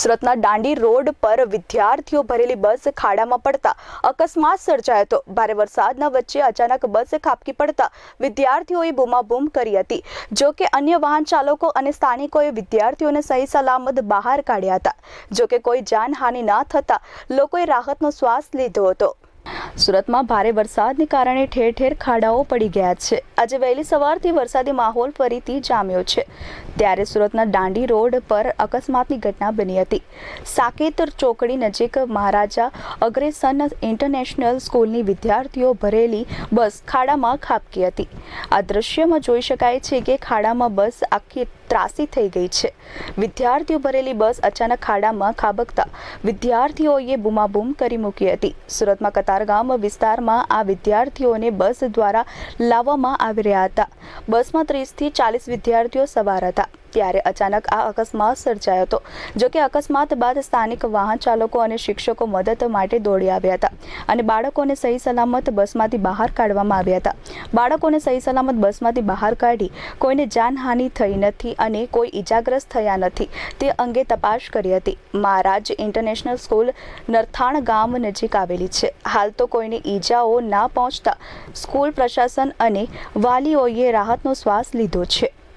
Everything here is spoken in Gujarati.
સુરતના દાંડી રોડ પર વિદ્યાર્થીઓ ભરેલી બસ ખાડામાં પડતા અકસ્માત સર્જાયો હતો. ભારે વરસાદના વચ્ચે અચાનક બસ ખાબકી પડતા વિદ્યાર્થીઓએ બૂમાબૂમ કરી હતી. જો કે અન્ય વાહન ચાલકો અને સ્થાનિકોએ વિદ્યાર્થીઓને સહી સલામત બહાર કાઢ્યા હતા. જો કે કોઈ જાનહાનિ ન થતા લોકોએ રાહતનો શ્વાસ લીધો હતો. સુરતમાં ભારે વરસાદને કારણે ઠેર ઠેર ખાડાઓ પડી ગયા છે. આજે વહેલી સવારથી વરસાદી માહોલ ફરીથી જામ્યો છે. ત્યારે સુરતના દાંડી રોડ પર અકસ્માતની ઘટના બની હતી. સાકેત ચોકડી નજીક મહારાજા અગ્રેસન ઇન્ટરનેશનલ સ્કૂલની વિદ્યાર્થીઓ ભરેલી બસ ખાડામાં ખાબકી હતી. આ દ્રશ્યમાં જોઈ શકાય છે કે ખાડામાં બસ આખી ત્રાસી થઈ ગઈ છે. વિદ્યાર્થીઓ ભરેલી બસ અચાનક ખાડામાં ખાબકતા વિદ્યાર્થીઓએ બૂમાબૂમ કરી મૂકી હતી. સુરતમાં કતારગામ વિસ્તારમાં આ વિદ્યાર્થીઓને બસ દ્વારા લાવવામાં આવી રહ્યા હતા. બસમાં ત્રીસથી ચાલીસ વિદ્યાર્થીઓ સવાર હતા. ત્યારે અચાનક આ અકસ્માત સર્જાયો હતો, જો કે અકસ્માત બાદ સ્થાનિક વાહન ચાલકો અને શિક્ષકો મદદ માટે દોડી આવ્યા હતા અને બાળકોને સહી સલામત બસમાંથી બહાર કાઢવામાં આવ્યા હતા. બાળકોને સહી સલામત બસમાંથી બહાર કાઢી કોઈને જાનહાનિ થઈ નથી અને કોઈ ઈજાગ્રસ્ત થયા નથી તે અંગે તપાસ કરી હતી. મહારાજ ઇન્ટરનેશનલ સ્કૂલ નરથાણ ગામ નજીક આવેલી છે. હાલ તો કોઈને ઈજાઓ ના પહોંચતા સ્કૂલ પ્રશાસન અને વાલીઓએ રાહતનો શ્વાસ લીધો છે.